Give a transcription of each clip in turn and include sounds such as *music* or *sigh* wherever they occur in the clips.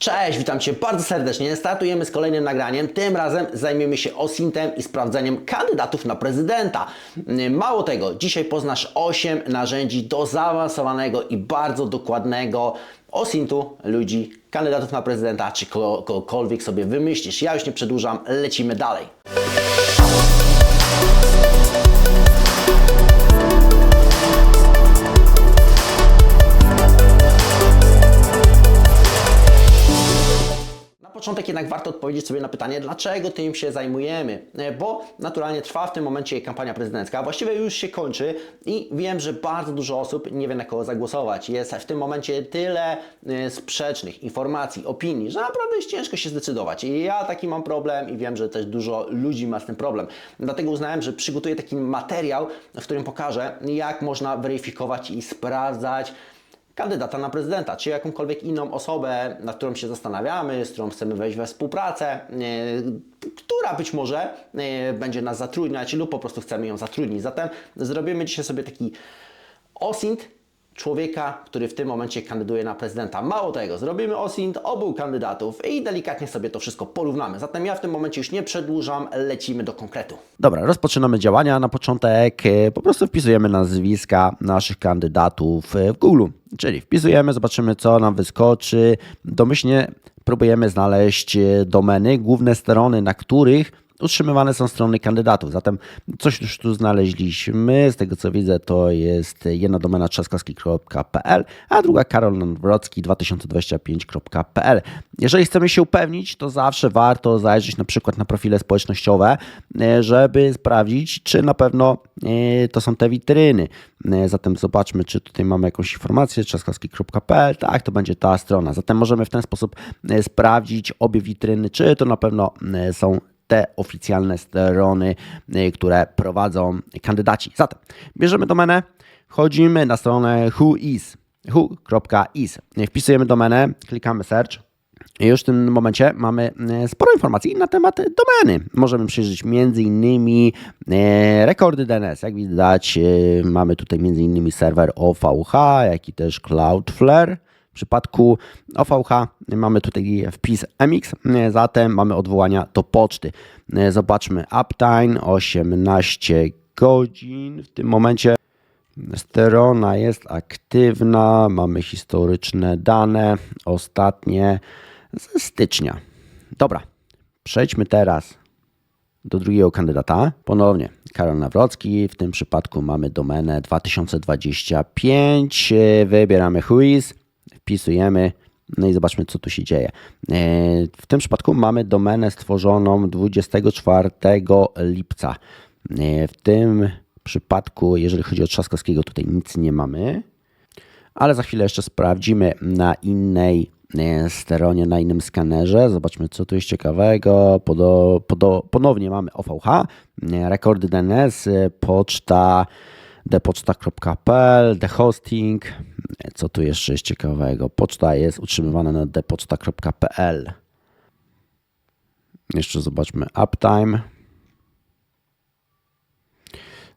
Cześć, witam Cię bardzo serdecznie. Startujemy z kolejnym nagraniem. Tym razem zajmiemy się OSINT-em i sprawdzeniem kandydatów na prezydenta. Mało tego, dzisiaj poznasz 8 narzędzi do zaawansowanego i bardzo dokładnego OSINT-u ludzi, kandydatów na prezydenta, czy ko- kogokolwiek sobie wymyślisz. Ja już nie przedłużam, lecimy dalej. Początek jednak warto odpowiedzieć sobie na pytanie, dlaczego tym się zajmujemy. E, Bo naturalnie trwa w tym momencie kampania prezydencka, właściwie już się kończy i wiem, że bardzo dużo osób nie wie na kogo zagłosować. Jest w tym momencie tyle e, sprzecznych informacji, opinii, że naprawdę jest ciężko się zdecydować. I ja taki mam problem i wiem, że też dużo ludzi ma z tym problem. Dlatego uznałem, że przygotuję taki materiał, w którym pokażę, jak można weryfikować i sprawdzać kandydata na prezydenta, czy jakąkolwiek inną osobę, nad którą się zastanawiamy, z którą chcemy wejść we współpracę, e, która być może e, będzie nas zatrudniać lub po prostu chcemy ją zatrudnić. Zatem zrobimy dzisiaj sobie taki OSINT człowieka, który w tym momencie kandyduje na prezydenta. Mało tego, zrobimy OSINT obu kandydatów i delikatnie sobie to wszystko porównamy. Zatem ja w tym momencie już nie przedłużam, lecimy do konkretu. Dobra, rozpoczynamy działania. Na początek e, po prostu wpisujemy nazwiska naszych kandydatów e, w Google. Czyli wpisujemy, zobaczymy co nam wyskoczy. Domyślnie próbujemy znaleźć e, domeny, główne strony, na których utrzymywane są strony kandydatów. Zatem coś już tu znaleźliśmy. Z tego co widzę, to jest jedna domena trzaskowski.pl, a druga karolnowrocki2025.pl. Jeżeli chcemy się upewnić, to zawsze warto zajrzeć na przykład na profile społecznościowe, e, żeby sprawdzić, czy na pewno e, to są te witryny. E, Zatem zobaczmy, czy tutaj mamy jakąś informację, trzaskowski.pl. Tak, to będzie ta strona. Zatem możemy w ten sposób sprawdzić obie witryny, czy to na pewno są te oficjalne strony, y, które prowadzą kandydaci. Zatem bierzemy domenę, wchodzimy na stronę whois, who.is, wpisujemy domenę, klikamy search. Już w tym momencie mamy y, sporo informacji na temat domeny. Możemy przyjrzeć m.in. y, rekordy DNS. Jak widać, mamy tutaj m.in. serwer OVH, jak i też Cloudflare. W przypadku OVH mamy tutaj wpis MX, zatem mamy odwołania do poczty. Zobaczmy uptime 18 godzin. W tym momencie strona jest aktywna, mamy historyczne dane, ostatnie ze stycznia. Dobra, przejdźmy teraz do drugiego kandydata. Ponownie Karol Nawrocki. W tym przypadku mamy domenę 2025. Wybieramy whois, wpisujemy. No i zobaczmy, co tu się dzieje. E, W tym przypadku mamy domenę stworzoną 24 lipca. E, W tym przypadku, jeżeli chodzi o Trzaskowskiego, tutaj nic nie mamy ale za chwilę jeszcze sprawdzimy na innej e, stronie, na innym skanerze. Zobaczmy, co tu jest ciekawego. Podo, podo, ponownie mamy OVH, rekordy DNS, poczta depoczta.pl, thehosting. E, Co tu jeszcze jest ciekawego? Poczta jest utrzymywana na depoczta.pl. Jeszcze zobaczmy uptime.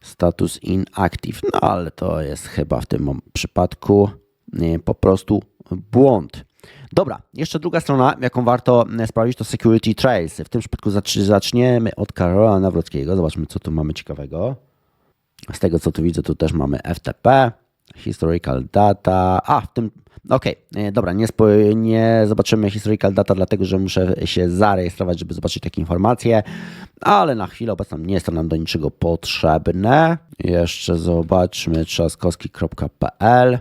Status inactive. No ale to jest chyba w tym przypadku po prostu błąd. Dobra, jeszcze druga strona, jaką warto e, sprawdzić, to Security Trails. W tym przypadku zacz- zaczniemy od Karola Nawrockiego. Zobaczmy, co tu mamy ciekawego. Z tego, co tu widzę, tu też mamy FTP, Historical Data. A, w tym. Okej, e, dobra, nie, spo, nie zobaczymy Historical Data, dlatego że muszę się zarejestrować, żeby zobaczyć takie informacje, ale na chwilę obecną nie jest to nam do niczego potrzebne. Jeszcze zobaczmy trzaskowski.pl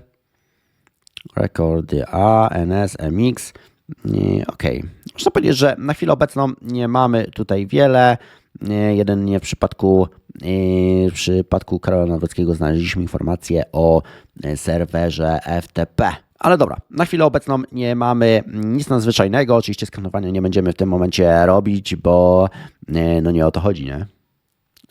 rekordy A, NS, MX. Nie, Okej. Można powiedzieć, że na chwilę obecną nie mamy tutaj wiele. Nie, Jeden nie w przypadku, w przypadku Karola Nawrockiego znaleźliśmy informację o e, serwerze FTP. Ale dobra, na chwilę obecną nie mamy nic nadzwyczajnego. Oczywiście skanowania nie będziemy w tym momencie robić, bo e, no nie o to chodzi, nie?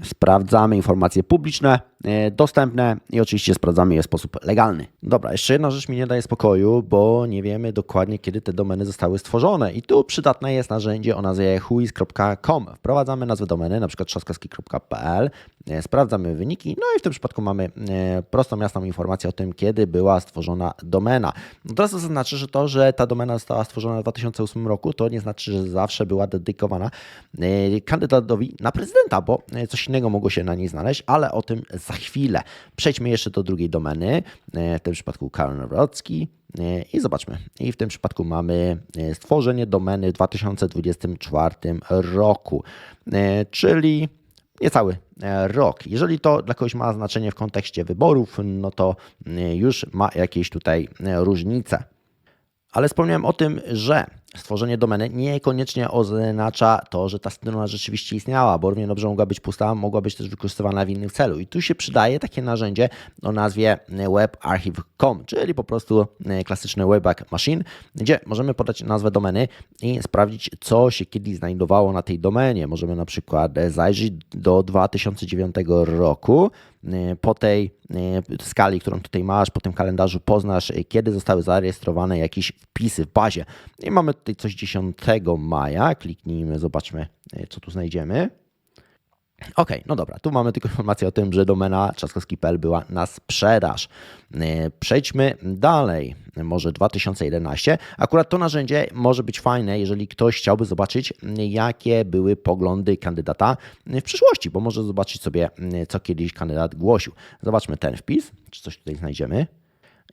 Sprawdzamy informacje publiczne, e, dostępne i oczywiście sprawdzamy je w sposób legalny. Dobra, jeszcze jedna rzecz mi nie daje spokoju, bo nie wiemy dokładnie, kiedy te domeny zostały stworzone. I tu przydatne jest narzędzie o nazwie whois.com. Wprowadzamy nazwę domeny, na przykład trzaskowski.pl, e, sprawdzamy wyniki, no i w tym przypadku mamy e, prostą, jasną informację o tym, kiedy była stworzona domena. No teraz to znaczy, że to, że ta domena została stworzona w 2008 roku, to nie znaczy, że zawsze była dedykowana kandydatowi na prezydenta, bo coś innego mogło się na niej znaleźć, ale o tym za chwilę. Przejdźmy jeszcze do drugiej domeny, e, w tym przypadku Karol Nawrocki. E, I zobaczmy. I w tym przypadku mamy e, stworzenie domeny w 2024 roku, czyli niecały rok. Jeżeli to dla kogoś ma znaczenie w kontekście wyborów, no to już ma jakieś tutaj różnice. Ale wspomniałem o tym, że stworzenie domeny niekoniecznie oznacza to, że ta strona rzeczywiście istniała, bo równie dobrze mogła być pusta, mogła być też wykorzystywana w innym celu. I tu się przydaje takie narzędzie o nazwie webarchive.com, czyli po prostu klasyczny Wayback Machine, gdzie możemy podać nazwę domeny i sprawdzić, co się kiedyś znajdowało na tej domenie. Możemy na przykład zajrzeć do 2009 roku. Po tej skali, którą tutaj masz, po tym kalendarzu poznasz, kiedy zostały zarejestrowane jakieś wpisy w bazie. I mamy tutaj coś 10 maja. Kliknijmy, zobaczmy, co tu znajdziemy. Ok, no dobra, tu mamy tylko informację o tym, że domena trzaskowski.pl była na sprzedaż. Przejdźmy dalej, może 2011. Akurat to narzędzie może być fajne, jeżeli ktoś chciałby zobaczyć, jakie były poglądy kandydata w przyszłości, bo może zobaczyć sobie, co kiedyś kandydat głosił. Zobaczmy ten wpis, czy coś tutaj znajdziemy.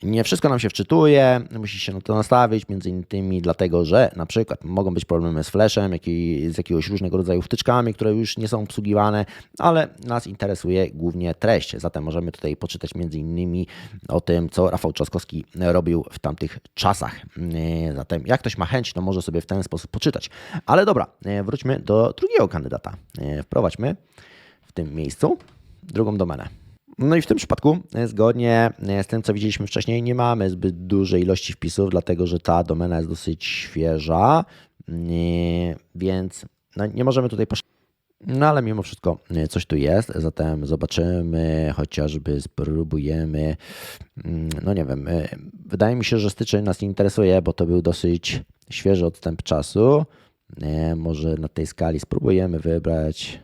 Nie wszystko nam się wczytuje, musi się na to nastawić, między innymi dlatego, że na przykład mogą być problemy z flashem, jakiej, z jakiegoś różnego rodzaju wtyczkami, które już nie są obsługiwane, ale nas interesuje głównie treść. Zatem możemy tutaj poczytać między innymi o tym, co Rafał Trzaskowski robił w tamtych czasach. Zatem jak ktoś ma chęć, to może sobie w ten sposób poczytać. Ale dobra, wróćmy do drugiego kandydata. Wprowadźmy w tym miejscu drugą domenę. No i w tym przypadku, e, zgodnie z tym, co widzieliśmy wcześniej, nie mamy zbyt dużej ilości wpisów, dlatego że ta domena jest dosyć świeża, więc no nie możemy tutaj posz... No ale mimo wszystko e, coś tu jest, zatem zobaczymy, chociażby spróbujemy, no nie wiem, e, wydaje mi się, że styczeń nas interesuje, bo to był dosyć świeży odstęp czasu. Może na tej skali spróbujemy wybrać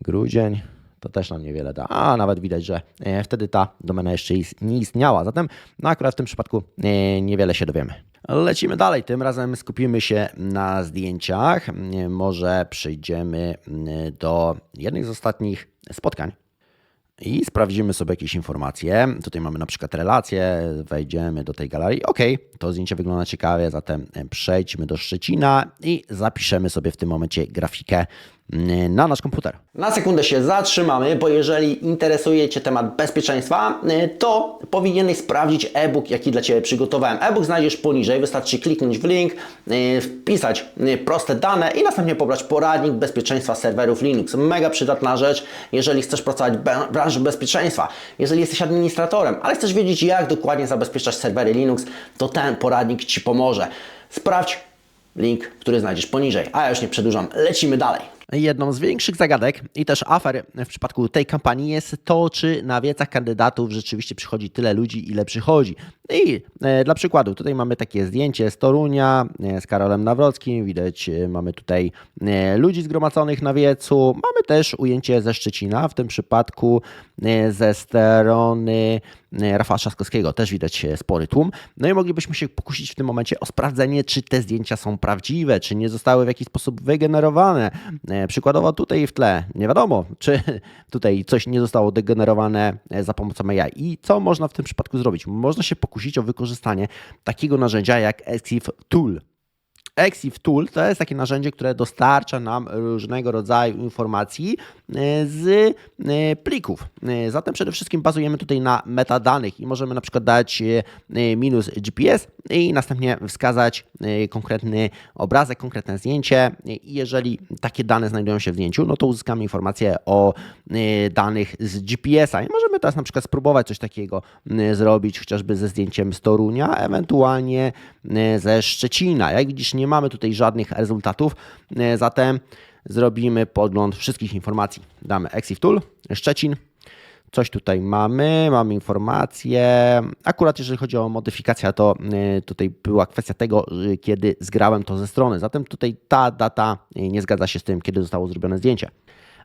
grudzień to też nam niewiele da. A nawet widać, że wtedy ta domena jeszcze nie istniała. Zatem no akurat w tym przypadku niewiele się dowiemy. Lecimy dalej. Tym razem skupimy się na zdjęciach. Może przejdziemy do jednych z ostatnich spotkań. I sprawdzimy sobie jakieś informacje. Tutaj mamy na przykład relacje, wejdziemy do tej galerii. Ok, to zdjęcie wygląda ciekawie, zatem przejdźmy do Szczecina i zapiszemy sobie w tym momencie grafikę na nasz komputer. Na sekundę się zatrzymamy, bo jeżeli interesuje Cię temat bezpieczeństwa, to powinieneś sprawdzić e-book, jaki dla Ciebie przygotowałem. E-book znajdziesz poniżej, wystarczy kliknąć w link, wpisać proste dane i następnie pobrać poradnik bezpieczeństwa serwerów Linux. Mega przydatna rzecz, jeżeli chcesz pracować w branży bezpieczeństwa. Jeżeli jesteś administratorem, ale chcesz wiedzieć, jak dokładnie zabezpieczać serwery Linux, to ten poradnik Ci pomoże. Sprawdź link, który znajdziesz poniżej. A ja już nie przedłużam, lecimy dalej. Jedną z większych zagadek i też afer w przypadku tej kampanii jest to, czy na wiecach kandydatów rzeczywiście przychodzi tyle ludzi, ile przychodzi. I e, dla przykładu, tutaj mamy takie zdjęcie z Torunia, e, z Karolem Nawrockim, widać, e, mamy tutaj ludzi zgromadzonych na wiecu, mamy też ujęcie ze Szczecina, w tym przypadku ze strony Rafała Trzaskowskiego, też widać spory tłum. No i moglibyśmy się pokusić w tym momencie o sprawdzenie, czy te zdjęcia są prawdziwe, czy nie zostały w jakiś sposób wygenerowane. Przykładowo tutaj w tle nie wiadomo, czy tutaj coś nie zostało degenerowane e, za pomocą AI. I co można w tym przypadku zrobić? Można się pokusić o wykorzystanie takiego narzędzia jak Exif Tool. Exif Tool to jest takie narzędzie, które dostarcza nam różnego rodzaju informacji e, z e, plików. E, Zatem przede wszystkim bazujemy tutaj na metadanych i możemy na przykład dać minus GPS i następnie wskazać konkretny obrazek, konkretne zdjęcie. I jeżeli takie dane znajdują się w zdjęciu, no to uzyskamy informację o danych z GPS-a. I możemy teraz na przykład spróbować coś takiego zrobić, chociażby ze zdjęciem z Torunia, ewentualnie ze Szczecina. Jak widzisz, nie mamy tutaj żadnych rezultatów, e, zatem zrobimy podgląd wszystkich informacji. Damy Exif Tool, Szczecin, Coś tutaj mamy, mamy informacje. Akurat jeżeli chodzi o modyfikację, to y, tutaj była kwestia tego, y, kiedy zgrałem to ze strony. Zatem tutaj ta data nie zgadza się z tym, kiedy zostało zrobione zdjęcie.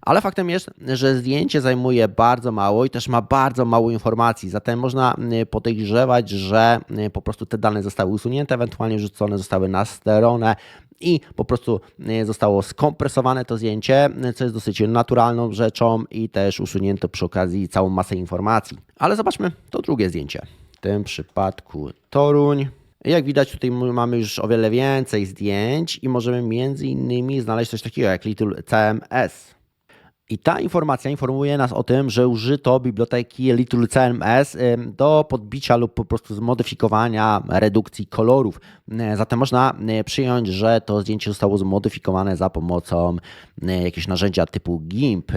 Ale faktem jest, że zdjęcie zajmuje bardzo mało i też ma bardzo mało informacji. Zatem można y, podejrzewać, że y, po prostu te dane zostały usunięte, ewentualnie rzucone zostały na stronę i po prostu y, zostało skompresowane to zdjęcie, co jest dosyć naturalną rzeczą i też usunięto przy okazji całą masę informacji. Ale zobaczmy to drugie zdjęcie. W tym przypadku Toruń. Jak widać, tutaj mamy już o wiele więcej zdjęć i możemy między innymi znaleźć coś takiego jak Little CMS. I ta informacja informuje nas o tym, że użyto biblioteki Little CMS do podbicia lub po prostu zmodyfikowania redukcji kolorów. Y, Zatem można y, przyjąć, że to zdjęcie zostało zmodyfikowane za pomocą y, jakiegoś narzędzia typu GIMP.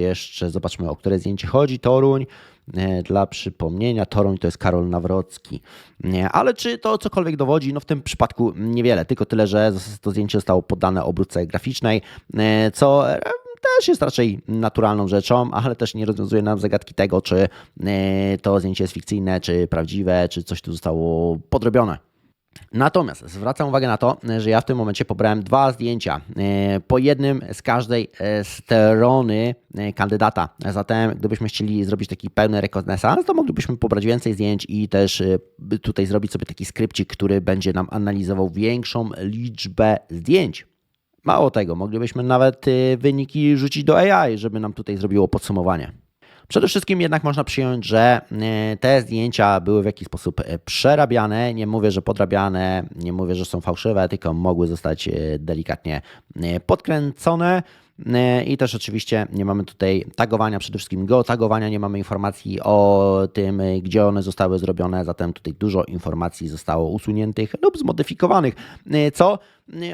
Jeszcze zobaczmy, o które zdjęcie chodzi. Toruń. Dla przypomnienia, Toruń to jest Karol Nawrocki. Ale czy to cokolwiek dowodzi? No w tym przypadku niewiele, tylko tyle, że to zdjęcie zostało poddane obróbce graficznej, co e, też jest raczej naturalną rzeczą, ale też nie rozwiązuje nam zagadki tego, czy e, to zdjęcie jest fikcyjne, czy prawdziwe, czy coś tu zostało podrobione. Natomiast zwracam uwagę na to, że ja w tym momencie pobrałem dwa zdjęcia, e, po jednym z każdej e, strony kandydata. Zatem, gdybyśmy chcieli zrobić taki pełny rekonesans, to moglibyśmy pobrać więcej zdjęć i też tutaj zrobić sobie taki skrypcik, który będzie nam analizował większą liczbę zdjęć. Mało tego, moglibyśmy nawet y, wyniki rzucić do AI, żeby nam tutaj zrobiło podsumowanie. Przede wszystkim jednak można przyjąć, że y, te zdjęcia były w jakiś sposób y, przerabiane. Nie mówię, że podrabiane, nie mówię, że są fałszywe, tylko mogły zostać delikatnie podkręcone. I też oczywiście nie mamy tutaj tagowania, przede wszystkim geotagowania, nie mamy informacji o tym, gdzie one zostały zrobione, zatem tutaj dużo informacji zostało usuniętych lub zmodyfikowanych, co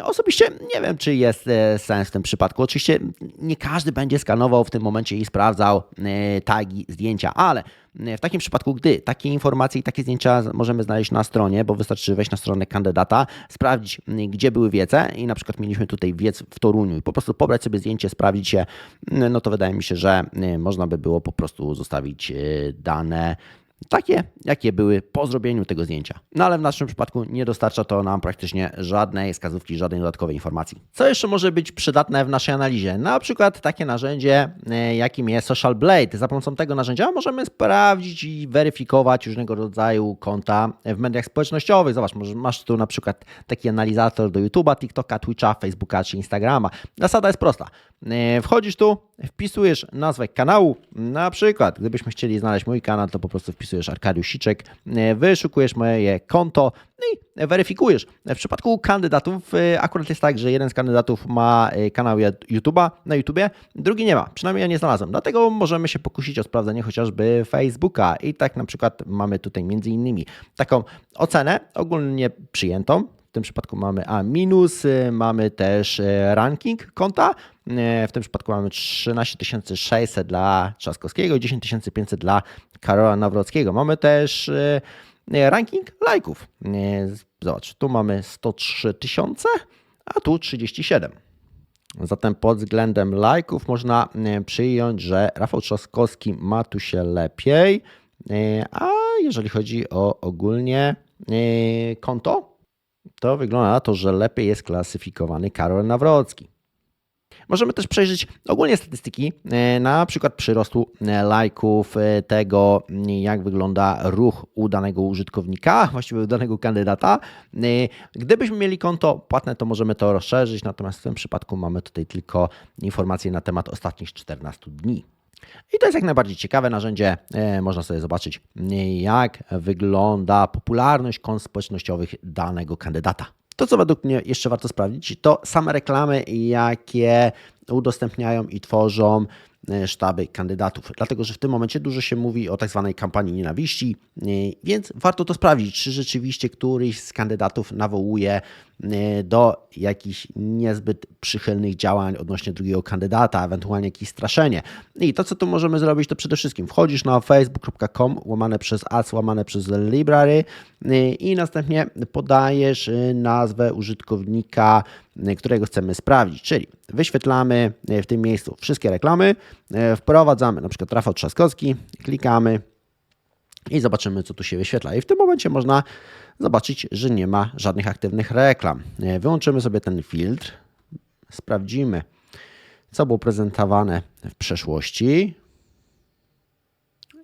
osobiście nie wiem, czy jest y, sens w tym przypadku. Oczywiście nie każdy będzie skanował w tym momencie i sprawdzał y, tagi zdjęcia, ale w takim przypadku, gdy takie informacje i takie zdjęcia możemy znaleźć na stronie, bo wystarczy wejść na stronę kandydata, sprawdzić, y, gdzie były wiece i na przykład mieliśmy tutaj wiec w Toruniu i po prostu pobrać sobie zdjęcie, sprawdzić je, y, no to wydaje mi się, że y, można by było po prostu zostawić y, dane takie, jakie były po zrobieniu tego zdjęcia. No ale w naszym przypadku nie dostarcza to nam praktycznie żadnej wskazówki, żadnej dodatkowej informacji. Co jeszcze może być przydatne w naszej analizie? Na przykład takie narzędzie, e, jakim jest Social Blade. Za pomocą tego narzędzia możemy sprawdzić i weryfikować różnego rodzaju konta w mediach społecznościowych. Zobacz, masz tu na przykład taki analizator do YouTube'a, TikToka, Twitcha, Facebooka czy Instagrama. Zasada jest prosta. E, Wchodzisz tu, wpisujesz nazwę kanału, na przykład gdybyśmy chcieli znaleźć mój kanał, to po prostu wpisujesz Arkadiusz Siczek, e, wyszukujesz moje konto no i weryfikujesz. W przypadku kandydatów e, akurat jest tak, że jeden z kandydatów ma e, kanał YouTube'a na YouTubie, drugi nie ma. Przynajmniej ja nie znalazłem. Dlatego możemy się pokusić o sprawdzenie chociażby Facebooka. I tak na przykład mamy tutaj między innymi taką ocenę ogólnie przyjętą. Tym przypadku mamy A minus, y, mamy też e, ranking konta. E, W tym przypadku mamy 13 600 dla Trzaskowskiego i 10 500 dla Karola Nawrockiego. Mamy też ranking lajków. Zobacz, tu mamy 103 tysiące, a tu 37. Zatem pod względem lajków można przyjąć, że Rafał Trzaskowski ma tu się lepiej, a jeżeli chodzi o ogólnie konto, to wygląda na to, że lepiej jest klasyfikowany Karol Nawrocki. Możemy też przejrzeć ogólnie statystyki, e, na przykład przyrostu e, lajków, e, tego jak wygląda ruch u danego użytkownika, *laughs* właściwie u danego kandydata. Gdybyśmy mieli konto płatne, to możemy to rozszerzyć, natomiast w tym przypadku mamy tutaj tylko informacje na temat ostatnich 14 dni. I to jest jak najbardziej ciekawe narzędzie. E, Można sobie zobaczyć, jak wygląda popularność kont społecznościowych danego kandydata. To, co według mnie jeszcze warto sprawdzić, to same reklamy, jakie udostępniają i tworzą e, sztaby kandydatów. Dlatego, że w tym momencie dużo się mówi o tak zwanej kampanii nienawiści, e, więc warto to sprawdzić, czy rzeczywiście któryś z kandydatów nawołuje do jakichś niezbyt przychylnych działań odnośnie drugiego kandydata, ewentualnie jakieś straszenie. I to, co tu możemy zrobić, to przede wszystkim wchodzisz na facebook.com łamane przez ads, łamane przez library e, i następnie podajesz e, nazwę użytkownika, e, którego chcemy sprawdzić, czyli wyświetlamy e, w tym miejscu wszystkie reklamy, e, wprowadzamy na przykład Rafał Trzaskowski, klikamy i zobaczymy, co tu się wyświetla. I w tym momencie można zobaczyć, że nie ma żadnych aktywnych reklam. Wyłączymy sobie ten filtr, sprawdzimy, co było prezentowane w przeszłości.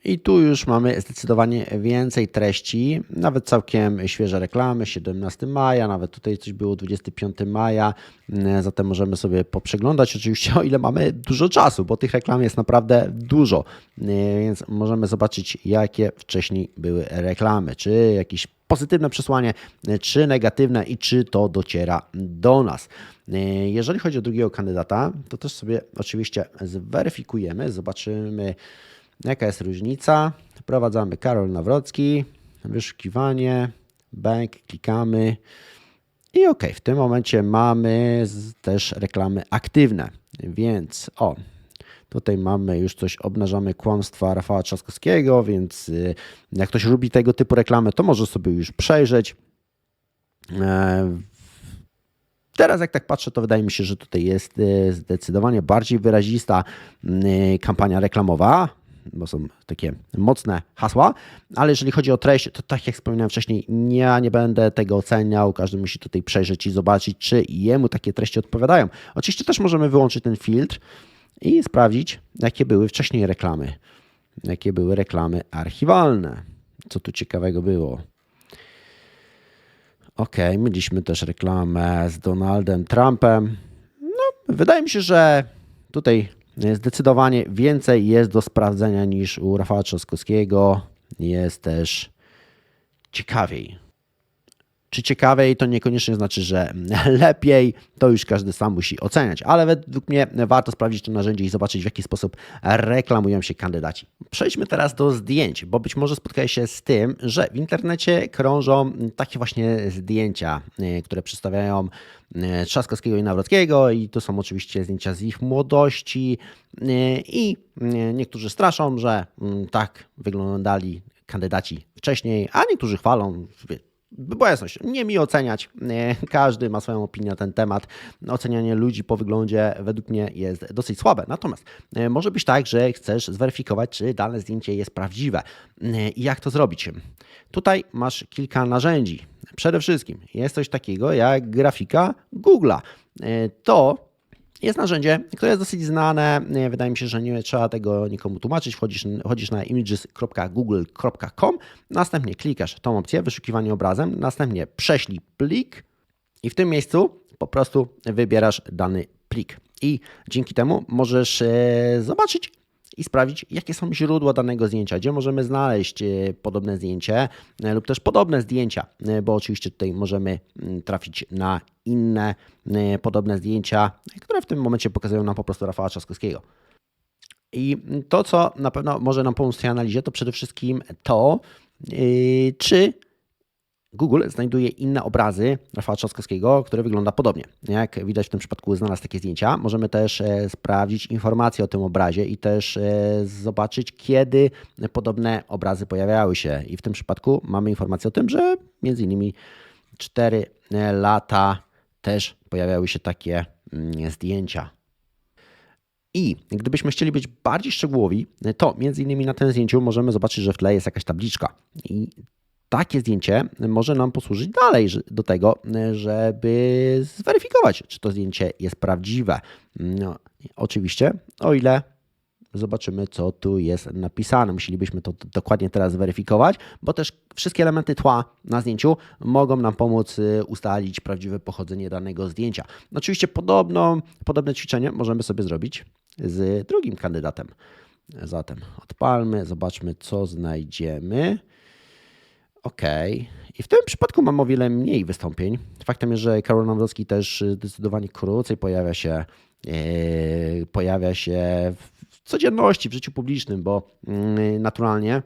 I tu już mamy zdecydowanie więcej treści, nawet całkiem świeże reklamy, 17 maja, nawet tutaj coś było 25 maja, Mm, zatem możemy sobie poprzeglądać, oczywiście o ile mamy dużo czasu, bo tych reklam jest naprawdę dużo, Mm, więc możemy zobaczyć jakie wcześniej były reklamy, czy jakieś pozytywne przesłanie, czy negatywne i czy to dociera do nas. Jeżeli chodzi o drugiego kandydata, to też sobie oczywiście zweryfikujemy, zobaczymy Jaka jest różnica? Wprowadzamy Karol Nawrocki, wyszukiwanie, bank, klikamy i OK. W tym momencie mamy też reklamy aktywne, więc o, tutaj mamy już coś, obnażamy kłamstwa Rafała Trzaskowskiego, więc y, jak ktoś lubi tego typu reklamy, to może sobie już przejrzeć. E, Teraz jak tak patrzę, to wydaje mi się, że tutaj jest e, zdecydowanie bardziej wyrazista e, kampania reklamowa, bo są takie mocne hasła, ale jeżeli chodzi o treść, to tak jak wspominałem wcześniej, ja nie będę tego oceniał, każdy musi tutaj przejrzeć i zobaczyć, czy jemu takie treści odpowiadają. Oczywiście też możemy wyłączyć ten filtr i sprawdzić, jakie były wcześniej reklamy, jakie były reklamy archiwalne, co tu ciekawego było. Ok, mieliśmy też reklamę z Donaldem Trumpem. No, wydaje mi się, że tutaj zdecydowanie więcej jest do sprawdzenia niż u Rafała Trzaskowskiego. Jest też ciekawiej. Czy ciekawiej to niekoniecznie znaczy, że *laughs* lepiej, to już każdy sam musi oceniać, ale według mnie warto sprawdzić to narzędzie i zobaczyć, w jaki sposób reklamują się kandydaci. Przejdźmy teraz do zdjęć, bo być może spotkałeś się z tym, że w internecie krążą takie właśnie zdjęcia, y, które przedstawiają y, Trzaskowskiego i Nawrockiego i to są oczywiście zdjęcia z ich młodości y, i niektórzy straszą, że mm, tak wyglądali kandydaci wcześniej, a niektórzy chwalą, by była jasność, nie mi oceniać. Nie, Każdy ma swoją opinię na ten temat. Ocenianie ludzi po wyglądzie według mnie jest dosyć słabe. Natomiast e, może być tak, że chcesz zweryfikować, czy dane zdjęcie jest prawdziwe. E, I jak to zrobić? Tutaj masz kilka narzędzi. Przede wszystkim jest coś takiego jak grafika Google'a. E, To jest narzędzie, które jest dosyć znane. Wydaje mi się, że nie trzeba tego nikomu tłumaczyć. Wchodzisz, chodzisz na images.google.com, następnie klikasz tą opcję, wyszukiwanie obrazem, następnie prześlij plik i w tym miejscu po prostu wybierasz dany plik. I dzięki temu możesz e, zobaczyć i sprawdzić, jakie są źródła danego zdjęcia, gdzie możemy znaleźć e, podobne zdjęcie e, lub też podobne zdjęcia, e, bo oczywiście tutaj możemy mm, trafić na inne podobne zdjęcia, które w tym momencie pokazują nam po prostu Rafała Trzaskowskiego. I to, co na pewno może nam pomóc w tej analizie, to przede wszystkim to, yy, czy Google znajduje inne obrazy Rafała Trzaskowskiego, które wygląda podobnie. Jak widać w tym przypadku znalazł takie zdjęcia. Możemy też e, sprawdzić informacje o tym obrazie i też e, zobaczyć, kiedy podobne obrazy pojawiały się. I w tym przypadku mamy informację o tym, że między innymi 4 lata też pojawiały się takie mm, zdjęcia. I gdybyśmy chcieli być bardziej szczegółowi, to między innymi na tym zdjęciu możemy zobaczyć, że w tle jest jakaś tabliczka. I takie zdjęcie może nam posłużyć dalej do tego, żeby zweryfikować, czy to zdjęcie jest prawdziwe. No, oczywiście, o ile zobaczymy, co tu jest napisane. Musielibyśmy to dokładnie teraz zweryfikować, bo też wszystkie elementy tła na zdjęciu mogą nam pomóc y, ustalić prawdziwe pochodzenie danego zdjęcia. Oczywiście podobną, podobne ćwiczenie możemy sobie zrobić z drugim kandydatem. Zatem odpalmy, zobaczmy, co znajdziemy. OK. I w tym przypadku mam o wiele mniej wystąpień. Faktem jest, że Karol Nawrocki też zdecydowanie krócej pojawia się, e, pojawia się w codzienności, w życiu publicznym, bo mm, naturalnie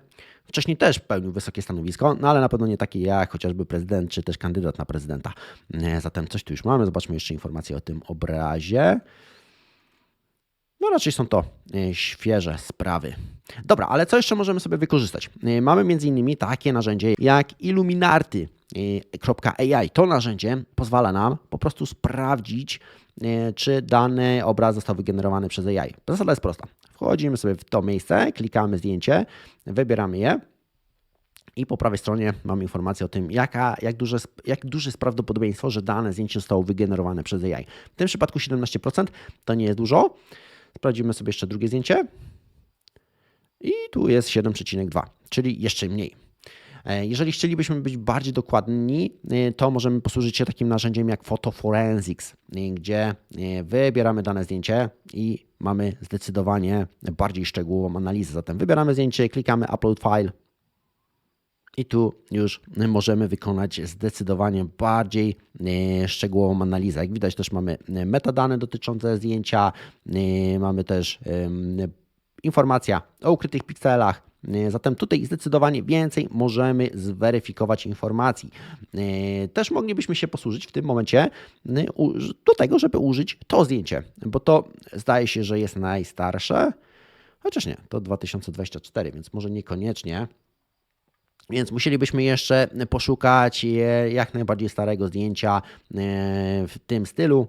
Wcześniej też pełnił wysokie stanowisko, no ale na pewno nie takie jak chociażby prezydent czy też kandydat na prezydenta. E, Zatem coś tu już mamy. Zobaczmy jeszcze informacje o tym obrazie. No raczej są to e, świeże sprawy. Dobra, ale co jeszcze możemy sobie wykorzystać? E, Mamy m.in. takie narzędzie jak Illuminarty.ai. To narzędzie pozwala nam po prostu sprawdzić, e, czy dany obraz został wygenerowany przez AI. Zasada jest prosta. Wchodzimy sobie w to miejsce, klikamy zdjęcie, wybieramy je i po prawej stronie mamy informację o tym, jaka, jak, duże, jak duże jest prawdopodobieństwo, że dane zdjęcie zostało wygenerowane przez AI. W tym przypadku 17% to nie jest dużo. Sprawdzimy sobie jeszcze drugie zdjęcie. I tu jest 7,2, czyli jeszcze mniej. E, Jeżeli chcielibyśmy być bardziej dokładni, e, to możemy posłużyć się takim narzędziem jak Photo Forensics, e, gdzie wybieramy dane zdjęcie i mamy zdecydowanie bardziej szczegółową analizę. Zatem wybieramy zdjęcie, klikamy Upload File, i tu już możemy wykonać zdecydowanie bardziej e, szczegółową analizę. Jak widać też mamy e, metadane dotyczące zdjęcia, e, mamy też informacja o ukrytych pikselach. Zatem tutaj zdecydowanie więcej możemy zweryfikować informacji. Też moglibyśmy się posłużyć w tym momencie do tego, żeby użyć to zdjęcie, bo to zdaje się, że jest najstarsze. Chociaż nie, to 2024, więc może niekoniecznie. Więc musielibyśmy jeszcze poszukać e, jak najbardziej starego zdjęcia e, w tym stylu,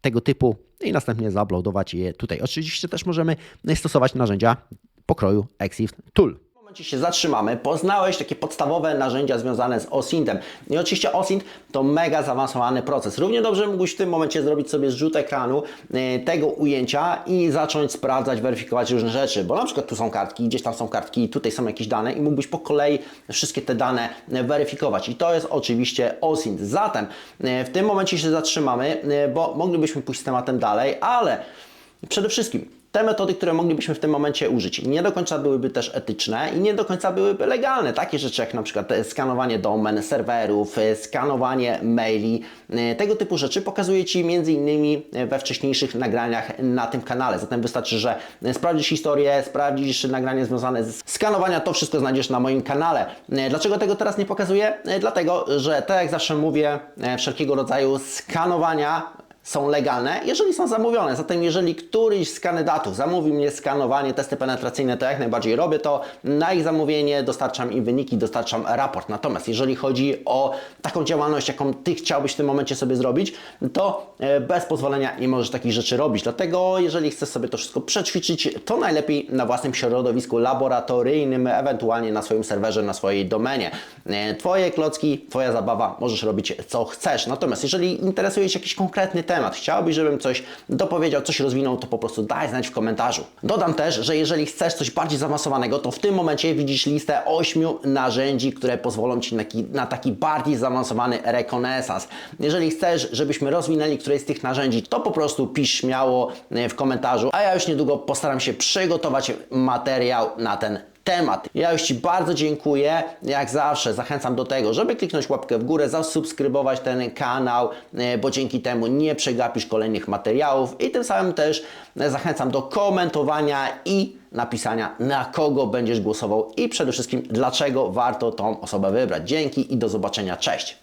tego typu i następnie zauploadować je tutaj. Oczywiście też możemy stosować narzędzia pokroju Exif Tool. Momencie się zatrzymamy. Poznałeś takie podstawowe narzędzia związane z OSINT-em. I oczywiście OSINT to mega zaawansowany proces. Równie dobrze mógłbyś w tym momencie zrobić sobie zrzut ekranu e, tego ujęcia i zacząć sprawdzać, weryfikować różne rzeczy, bo na przykład tu są kartki, gdzieś tam są kartki, tutaj są jakieś dane i mógłbyś po kolei wszystkie te dane e, weryfikować. I to jest oczywiście OSINT. Zatem e, w tym momencie się zatrzymamy, bo moglibyśmy pójść z tematem dalej, ale Przede wszystkim te metody, które moglibyśmy w tym momencie użyć, nie do końca byłyby też etyczne i nie do końca byłyby legalne. Takie rzeczy jak na przykład e, skanowanie domen, serwerów, e, skanowanie maili, e, tego typu rzeczy pokazuję Ci między innymi we wcześniejszych nagraniach na tym kanale. Zatem wystarczy, że sprawdzisz historię, sprawdzisz nagranie związane z skanowania, to wszystko znajdziesz na moim kanale. Dlaczego tego teraz nie pokazuję? Dlatego, że tak jak zawsze mówię, wszelkiego rodzaju skanowania są legalne, jeżeli są zamówione. Zatem jeżeli któryś z kandydatów zamówi mnie skanowanie, testy penetracyjne, to jak najbardziej robię to. Na ich zamówienie dostarczam im wyniki, dostarczam raport. Natomiast jeżeli chodzi o taką działalność, jaką Ty chciałbyś w tym momencie sobie zrobić, to e, bez pozwolenia nie możesz takich rzeczy robić. Dlatego jeżeli chcesz sobie to wszystko przećwiczyć, to najlepiej na własnym środowisku laboratoryjnym, ewentualnie na swoim serwerze, na swojej domenie. E, Twoje klocki, Twoja zabawa, możesz robić co chcesz. Natomiast jeżeli interesuje Cię jakiś konkretny temat, chciałbyś, żebym coś dopowiedział, coś rozwinął, to po prostu daj znać w komentarzu. Dodam też, że jeżeli chcesz coś bardziej zaawansowanego, to w tym momencie widzisz listę ośmiu narzędzi, które pozwolą Ci na taki, na taki bardziej zaawansowany rekonesans. Jeżeli chcesz, żebyśmy rozwinęli któreś z tych narzędzi, to po prostu pisz śmiało e, w komentarzu, a ja już niedługo postaram się przygotować materiał na ten temat. Ja już Ci bardzo dziękuję. Jak zawsze zachęcam do tego, żeby kliknąć łapkę w górę, zasubskrybować ten kanał, e, bo dzięki temu nie przegapisz kolejnych materiałów i tym samym też e, zachęcam do komentowania i napisania na kogo będziesz głosował i przede wszystkim dlaczego warto tą osobę wybrać. Dzięki i do zobaczenia. Cześć!